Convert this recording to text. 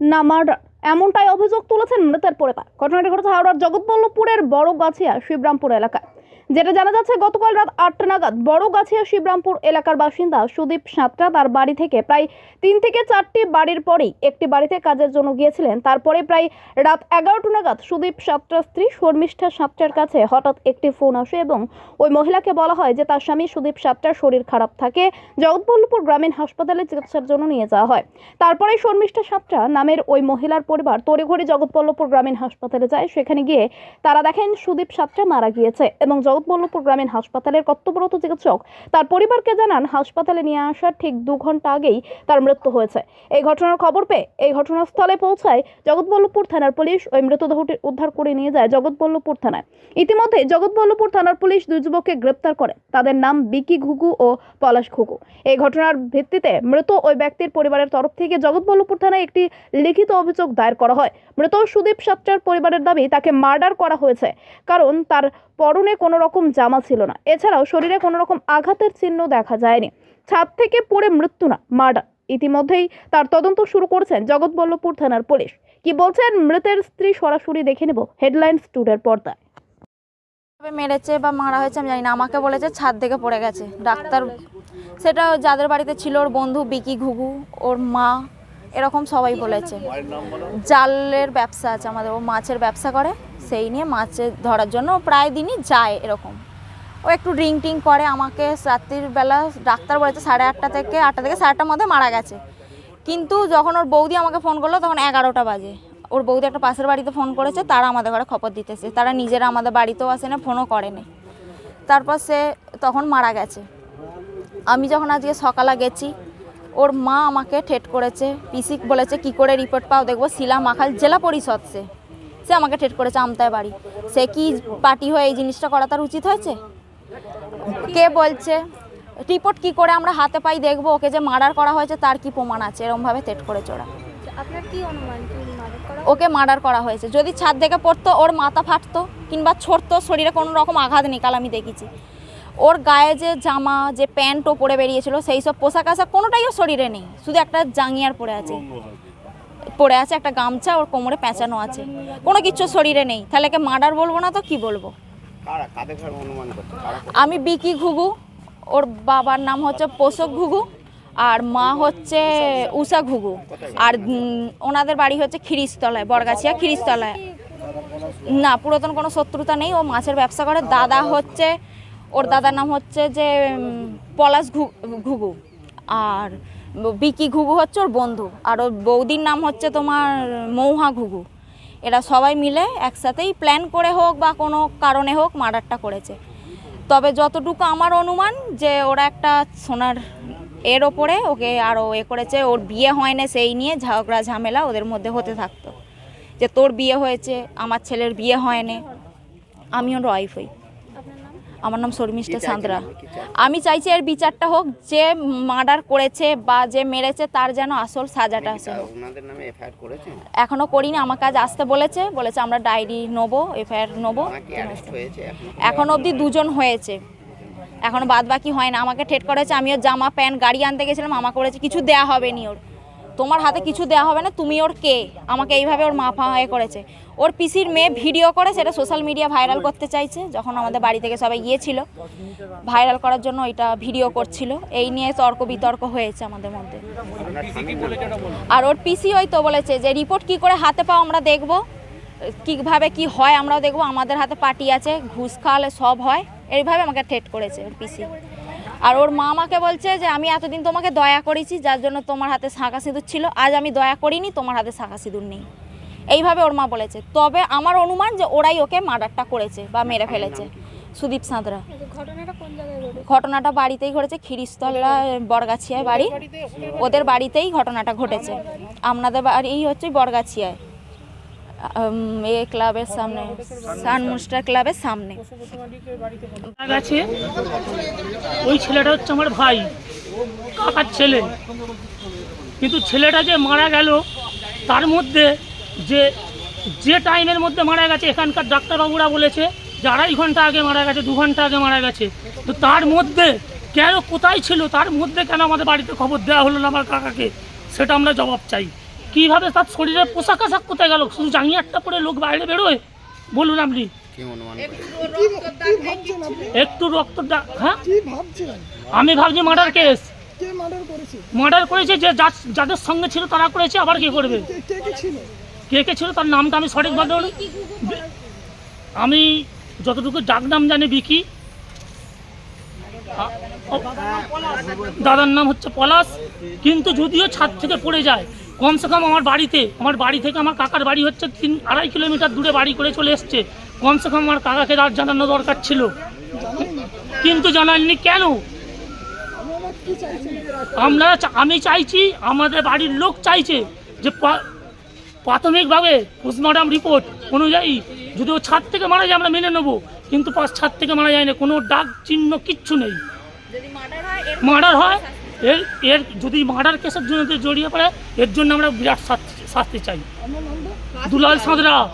না মার্ডার এমনটাই অভিযোগ তুলেছেন মৃতের পরিবার। ঘটনাটি ঘটেছে হাওড়ার জগৎবল্লভপুরের বড়গাছিয়া শিবরামপুর এলাকায়। যেটা জানা যাচ্ছে, গতকাল রাত আটটা নাগাদ বড়গাছিয়া শিবরামপুর এলাকার বাসিন্দা সুদীপ সাঁতরা তার বাড়ি থেকে প্রায় তিন থেকে চারটি বাড়ির পরেই একটি বাড়িতে কাজের জন্য গিয়েছিলেন। তারপরে প্রায় রাত এগারোটা নাগাদ সুদীপ সাঁতরার স্ত্রী শর্মিষ্ঠা সাঁতরার কাছে হঠাৎ একটি ফোন আসে এবং ওই মহিলাকে বলা হয় যে, তার স্বামী সুদীপ সাঁতরার শরীর খারাপ থাকে, জগৎবল্লভপুর গ্রামীণ হাসপাতালে চিকিৎসার জন্য নিয়ে যাওয়া হয়। তারপরে শর্মিষ্ঠা সাতটা নামের ওই মহিলার পরিবার তড়িঘড়ি জগৎবল্লভপুর গ্রামীণ হাসপাতালে যায়। সেখানে গিয়ে তারা দেখেন সুদীপ সাঁতরা মারা গিয়েছে এবং জগৎবল্লভপুর গ্রামীণ হাসপাতালের কর্তব্যরত চিকিৎসক তার পরিবারকে জানান, হাসপাতালে নিয়ে আসার ঠিক দু ঘণ্টা আগেই তার মৃত্যু হয়েছে। এই ঘটনার খবর পেয়ে এই ঘটনাস্থলে পৌঁছায় জগৎবল্লভপুর থানার পুলিশ ওই মৃতদেহটি উদ্ধার করে নিয়ে যায় জগৎবল্লভপুর থানায়। ইতিমধ্যে জগৎবল্লভপুর থানার পুলিশ দুই যুবককে গ্রেপ্তার করে। তাদের নাম বিকি ঘুঘু ও পলাশ ঘুঘু। এই ঘটনার ভিত্তিতে মৃত ওই ব্যক্তির পরিবারের তরফ থেকে জগৎবল্লভপুর থানায় একটি লিখিত অভিযোগ দায়ের করা হয়। মৃত সুদীপ সাত্রার পরিবারের দাবি তাকে মার্ডার করা হয়েছে। কারণ তার পরনে কোনো রকম জামা ছিল না। এছাড়াও শরীরে কোনো রকম আঘাতের চিহ্ন দেখা যায়নি। ছাদ থেকে পড়ে মৃত্যু না, মার্ডার। ইতিমধ্যেই তার তদন্ত শুরু করেছেন জগৎবল্লভপুর থানার পুলিশ। কি বলছেন? মৃতের স্ত্রী সরাসরি দেখে নেব হেডলাইন্স টুডের পর্দায়। মেরেছে বা মারা হয়েছে আমি জানি না। আমাকে বলেছে ছাদ থেকে পড়ে গেছে। ডাক্তার, সেটা যাদের বাড়িতে ছিল ওর বন্ধু বিকি ঘুঘু, ওর মা এরকম সবাই বলেছে। জালের ব্যবসা আছে আমাদের, ও মাছের ব্যবসা করে, সেই নিয়ে মাছের ধরার জন্য প্রায় দিনই যায় এরকম। ও একটু ড্রিঙ্ক টিং করে আমাকে, রাত্রির বেলা ডাক্তার বলেছে সাড়ে আটটা থেকে আটটা থেকে সাড়ে আটটার মধ্যে মারা গেছে। কিন্তু যখন ওর বৌদি আমাকে ফোন করল, তখন এগারোটা বাজে। ওর বৌদি একটা পাশের বাড়িতে ফোন করেছে, তারা আমাদের ঘরে খবর দিতেছে। তারা নিজেরা আমাদের বাড়িতেও আসে না ফোনও করেনি তারপর সে তখন মারা গেছে। আমি যখন আজকে সকালে গেছি ওর মা আমাকে ঠেট করেছে পিসিক বলেছে কি করে রিপোর্ট পাও? দেখব শিলা মাখাল জেলা পরিষদ সে। সে আমাকে ঠেট করেছে আমতায় বাড়ি। সে কি পার্টি হয়ে এই জিনিসটা করা তার উচিত হয়েছে? কে বলছে রিপোর্ট কি করে আমরা হাতে পাই দেখব ওকে যে মার্ডার করা হয়েছে তার কি প্রমাণ আছে? এরমভাবে থেট করে করা ওকে মার্ডার করা হয়েছে। যদি ছাদ থেকে পড়তো ওর মাথা ফাটতো কিংবা ছড়তো শরীরে কোনো রকম আঘাত নেই কাল আমি দেখেছি। ওর গায়ে যে জামা যে প্যান্টও পরে বেরিয়েছিল সেই সব পোশাক আশাক কোনোটাই ওর শরীরে নেই। শুধু একটা জাঙ্গিয়ার পরে আছে। পরে আছে একটা গামছা ওর কোমরে পেঁচানো আছে। কোনো কিছু শরীরে নেই। তাহলে একে মার্ডার বলব না তো কি বলব? আমি বিকি ঘুঘু। ওর বাবার নাম হচ্ছে পোষক ঘুঘু আর মা হচ্ছে উষা ঘুঘু। আর ওনাদের বাড়ি হচ্ছে খিরিস্তলায় বরগাছিয়া খিরিস্তলায় না পুরাতন কোনো শত্রুতা নেই। ও মাছের ব্যবসা করে। দাদা হচ্ছে ওর দাদার নাম হচ্ছে যে পলাশ ঘুঘু। আর বিকি ঘুঘু হচ্ছে ওর বন্ধু। আর ওর বৌদির নাম হচ্ছে তোমার মৌহা ঘুঘু। এরা সবাই মিলে একসাথেই প্ল্যান করে হোক বা কোনো কারণে হোক মার্ডারটা করেছে। তবে যতটুকু আমার অনুমান যে ওরা একটা সোনার এর ওপরে ওকে আরও এ করেছে। ওর বিয়ে হয় না সেই নিয়ে ঝগড়া ঝামেলা ওদের মধ্যে হতে থাকতো। যে তোর বিয়ে হয়েছে, আমার ছেলের বিয়ে হয় না আমি ওর ওয়াইফ হই। আমার নাম শর্মিষ্ঠা সাঁতরা আমি চাইছি এর বিচারটা হোক যে মার্ডার করেছে বা যে মেরেছে তার যেন আসল সাজাটা আসে। এখনও করিনি আমাকে আজ আসতে বলেছে। বলেছে আমরা ডায়েরি নেব এফআইআর নেব। এখন এখন অবধি দুজন হয়েছে। এখনও বাদ বাকি হয় না। আমাকে ঠেট করেছে আমিও জামা প্যান্ট গাড়ি আনতে গেছিলাম আমাকে বলেছে কিছু দেয়া হবে নি ওর। তোমার হাতে কিছু দেওয়া হবে না, তুমি ওর কে? আমাকে এইভাবে ওর মা ফা হয়ে করেছে। ওর পিসির মেয়ে ভিডিও করে, সেটা সোশ্যাল মিডিয়া ভাইরাল করতে চাইছে, যখন আমাদের বাড়ি থেকে সবাই গিয়েছিল। ভাইরাল করার জন্য এটা ভিডিও করছিল। এই নিয়ে তর্ক বিতর্ক হয়েছে আমাদের মধ্যে। আর ওর পিসি ওই তো বলেছে যে, রিপোর্ট কি করে হাতে পাও আমরা দেখব? কীভাবে কি হয় আমরাও দেখব? আমাদের হাতে পার্টি আছে, ঘুষ খাওয়ালে সব হয়। এইভাবে আমাকে ঠেট করেছে ওর পিসি। আর ওর মা আমাকে বলছে যে আমি এতদিন তোমাকে দয়া করেছি যার জন্য তোমার হাতে শাঁখা সিঁদুর ছিল। আজ আমি দয়া করিনি তোমার হাতে শাঁখা সিঁদুর নেই। এইভাবে ওর মা বলেছে। তবে আমার অনুমান যে ওরাই ওকে মার্ডারটা করেছে বা মেরে ফেলেছে। সুদীপ সাঁতরা। ঘটনাটা বাড়িতেই ঘটেছে। খিরিস্তলা বরগাছিয়ায় বাড়ি। ওদের বাড়িতেই ঘটনাটা ঘটেছে। আপনাদের বাড়ি হচ্ছে বরগাছিয়ায়। এ ক্লাবের সামনে সানমুস্টার ক্লাবের সামনে। গেছে ওই ছেলেটা হচ্ছে আমার ভাই, কাকার ছেলে। কিন্তু ছেলেটা যে মারা গেল, তার মধ্যে যে যে টাইমের মধ্যে মারা গেছে, এখানকার ডাক্তারবাবুরা বলেছে যে আড়াই ঘণ্টা আগে মারা গেছে, দু ঘণ্টা আগে মারা গেছে। তো তার মধ্যে কেন, কোথায় ছিল, তার মধ্যে কেন আমাদের বাড়িতে খবর দেওয়া হলো না আমার কাকাকে? সেটা আমরা জবাব চাই। কীভাবে তার শরীরের পোশাক আশাক কোথায় গেল? শুধু জাঙ্গিয়ারটা পরে লোক বাইরে বেরোয়? বলুন আপনি। একটু রক্ত হ্যাঁ? আমি ভাবছি মার্ডার কেস। মার্ডার করেছে? যে যাদের সঙ্গে ছিল তারা করেছে আবার কে করবে? কে- কে ছিল? কে কে ছিল তার নামটা আমি সঠিক বলতে আমি যতটুকু ডাক নাম জানি বিকি। দাদার নাম হচ্ছে পলাশ। কিন্তু যদিও ছাদ থেকে পড়ে যায় কমসে কম আমার বাড়িতে আমার বাড়ি থেকে আমার কাকার বাড়ি হচ্ছে তিন আড়াই কিলোমিটার দূরে বাড়ি করে চলে এসছে। কমসে কম আমার কাকাকে রাত জানানো দরকার ছিল। কিন্তু জানাননি কেন? আমরা আমি চাইছি আমাদের বাড়ির লোক চাইছে যে প্রাথমিকভাবে পোস্টমর্টম রিপোর্ট অনুযায়ী যদি ও ছাদ থেকে মারা যায় আমরা মেনে নেব কিন্তু পাশ ছাদ থেকে মারা যায় না কোনো ডাক চিহ্ন কিচ্ছু নেই। মার্ডার হয় এর এর যদি মার্ডার কেসের জন্য জড়িয়ে পড়ে এর জন্য আমরা বিরাট শাস্তি- শাস্তি চাই। দুলাল সাঁতরা।